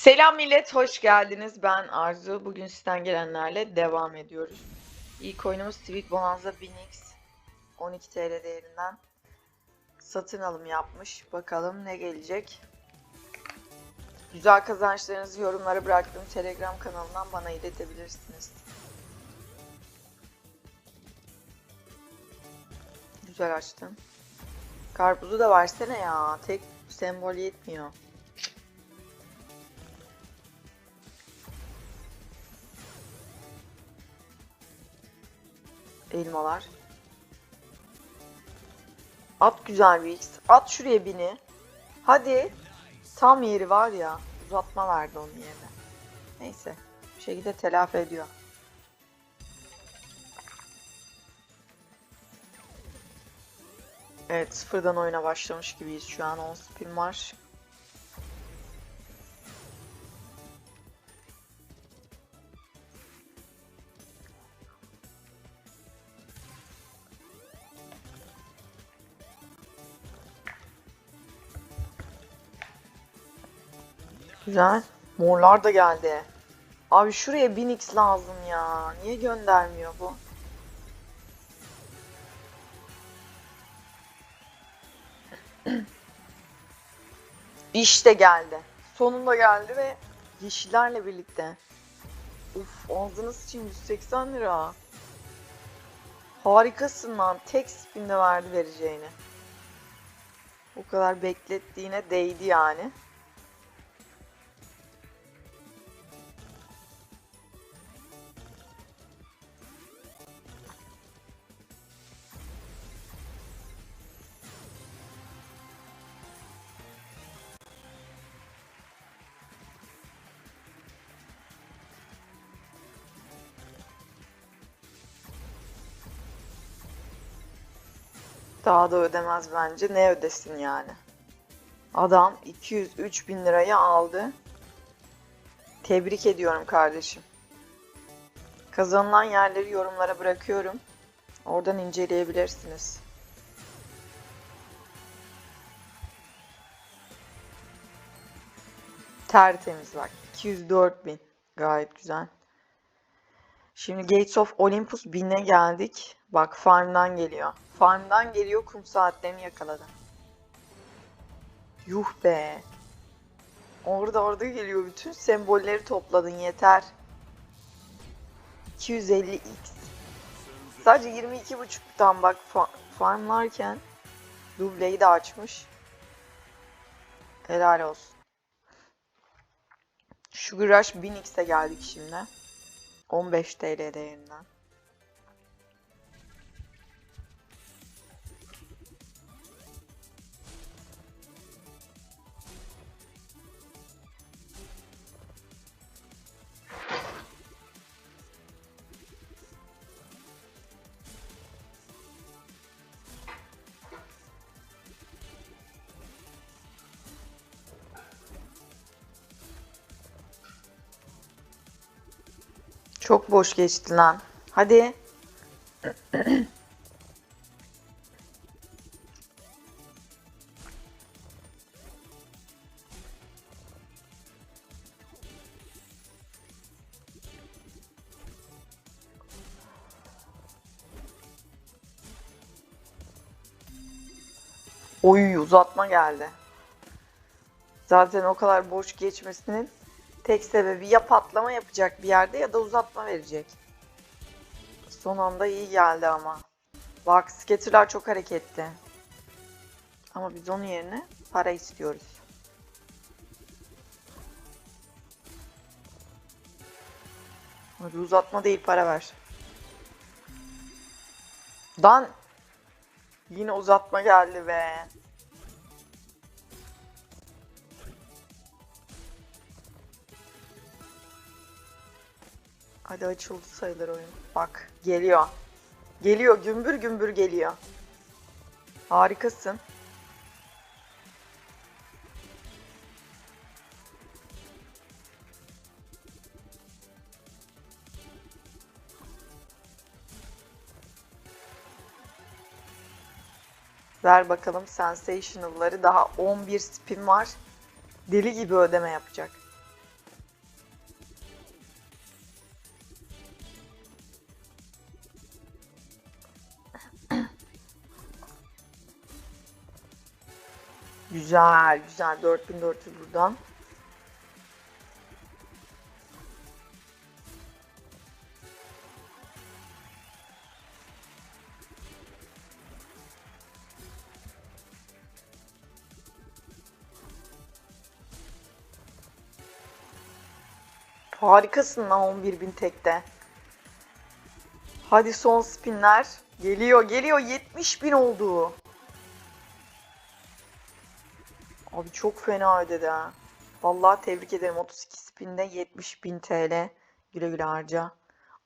Selam millet, hoş geldiniz. Ben Arzu. Bugün sizden gelenlerle devam ediyoruz. İlk oyunumuz Sweet Bonanza 1000x. 12 TL değerinden satın alım yapmış. Bakalım ne gelecek. Güzel kazançlarınızı yorumlara bıraktığım Telegram kanalından bana iletebilirsiniz. Güzel açtın. Karpuzu da versene ya. Tek sembol yetmiyor. Elmalar. At güzel bir X. At şuraya bini. Hadi. Tam yeri var ya. Uzatma verdi onun yerine. Neyse. Bir şekilde telafi ediyor. Evet sıfırdan oyuna başlamış gibiyiz şu an. 10 spin var. Güzel. Morlar da geldi. Abi şuraya 1000x lazım ya. Niye göndermiyor bu? İşte geldi. Sonunda geldi ve yeşillerle birlikte. Uf ağzınız için 180 lira. Harikasın lan. Tek spinde verdi vereceğini. O kadar beklettiğine değdi yani. Daha da ödemez bence. Ne ödesin yani? Adam 203 bin lirayı aldı. Tebrik ediyorum kardeşim. Kazanılan yerleri yorumlara bırakıyorum. Oradan inceleyebilirsiniz. Tertemiz bak. 204 bin. Gayet güzel. Şimdi Gates of Olympus 1000'e geldik. Bak farmdan geliyor. Farmdan geliyor kum saatlerini yakaladı. Yuh be. Orada orada geliyor. Bütün sembolleri topladın yeter. 250x. Sadece 22.5'tan bak fa farmlarken dubleyi de açmış. Helal olsun. Sugar Rush 1000x'e geldik şimdi. 15 TL değerinden. Çok boş geçti lan. Hadi. Oy uzatma geldi. Zaten o kadar boş geçmesinin tek sebebi ya patlama yapacak bir yerde ya da uzatma verecek. Son anda iyi geldi ama. Bak scatter'lar çok hareketli. Ama biz onun yerine para istiyoruz. Hadi uzatma değil para ver. Dan Yine uzatma geldi be. Hadi açıldı sayılır oyun. Bak geliyor. Geliyor gümbür gümbür geliyor. Harikasın. Ver bakalım Sensational'ları. Daha 11 spin var. Deli gibi ödeme yapacak. Güzel güzel 4400 buradan. Harikasın lan 11.000 tekte. Hadi son spinler. Geliyor geliyor 70.000 oldu. Abi çok fena ödedi ha. Vallahi tebrik ederim 32 spinde 70.000 TL. Güle güle harca.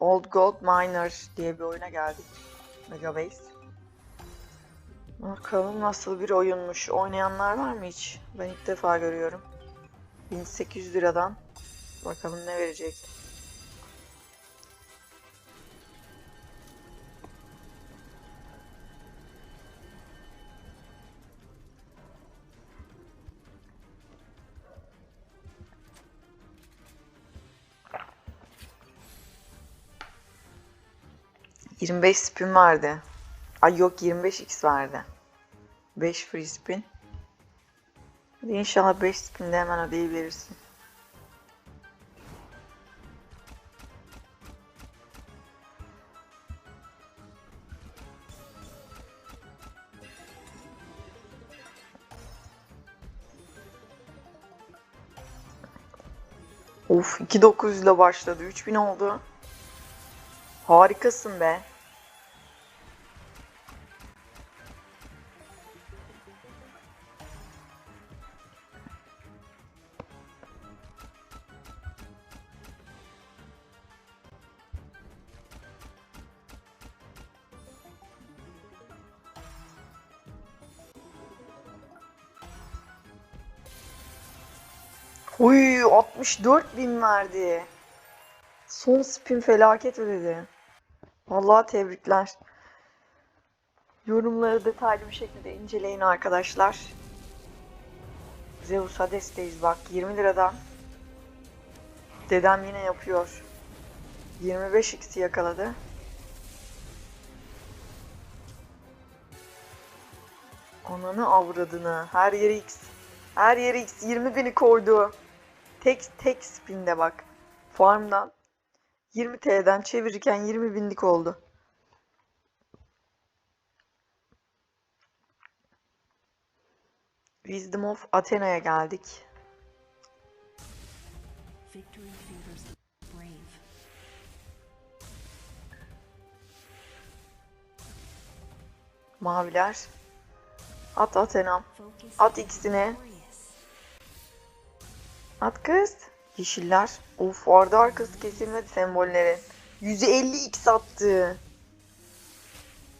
Old Gold Miner diye bir oyuna geldik. Megabase. Bakalım nasıl bir oyunmuş. Oynayanlar var mı hiç? Ben ilk defa görüyorum. 1800 liradan. Bakalım ne verecek. ...25 spin vardı. Ay yok 25x vardı. 5 free spin. Hadi İnşallah 5 spinde hemen ödeyiverirsin. Of 2900 ile başladı. 3000 oldu. Harikasın be. Uy 64 bin verdi. Son spin felaket ödedi. Vallahi tebrikler. Yorumları detaylı bir şekilde inceleyin arkadaşlar. Zeus Hades'teyiz bak 20 liradan. Dedem yine yapıyor. 25x'i yakaladı. Ananı avradını. Her yere x. Her yere x 20 bini koydu. Tek tek spinde bak. Farmdan 20 TL'den çevirirken 20 binlik oldu. Wisdom of Athena'ya geldik. Maviler. At Athena'm. Focus At is ikisine. At kız. Yeşiller. Of ardı arkası kesilmedi sembollerin. 150 x attı.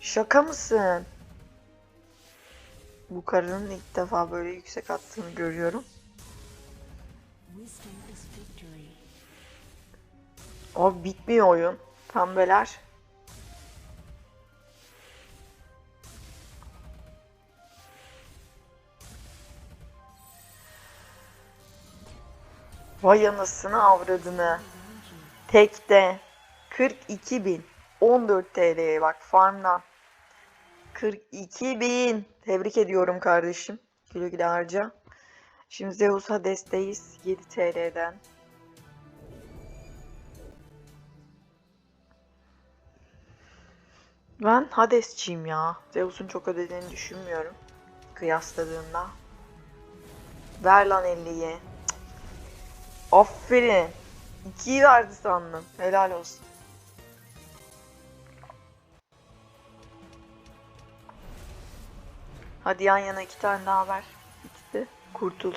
Şaka mısın? Bu karının ilk defa böyle yüksek attığını görüyorum. Abi bitmiyor oyun. Pembeler. Vay anasını avradını. Tekte 42 bin. 14 TL'ye bak farmdan. 42 bin. Tebrik ediyorum kardeşim. Güle güle harca. Şimdi Zeus Hades'teyiz. 7 TL'den. Ben Hades'çiyim ya. Zeus'un çok ödediğini düşünmüyorum. Kıyasladığımda. Ver lan 50'yi. Aferin. 2'yi verdi sandım. Helal olsun. Hadi yan yana iki tane daha ver. İkisi. Kurtul.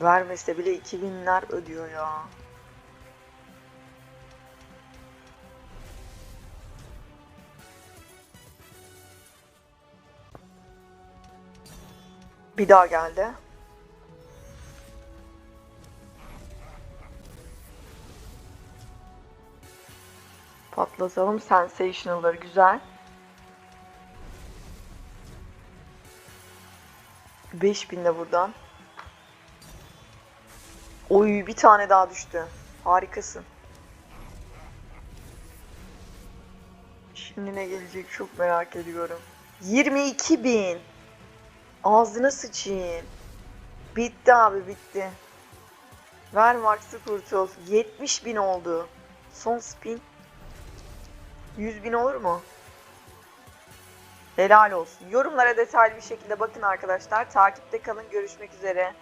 Vermese bile 2000'ler ödüyor ya. Bir daha geldi. Patlatalım sensational'ları güzel. 5000 de buradan. Oy bir tane daha düştü. Harikasın. Şimdi ne gelecek çok merak ediyorum. 22 bin. Ağzına sıçayım. Bitti abi bitti. Ver Max'ı kurtul. 70 bin oldu. Son spin. 100 bin olur mu? Helal olsun. Yorumlara detaylı bir şekilde bakın arkadaşlar. Takipte kalın. Görüşmek üzere.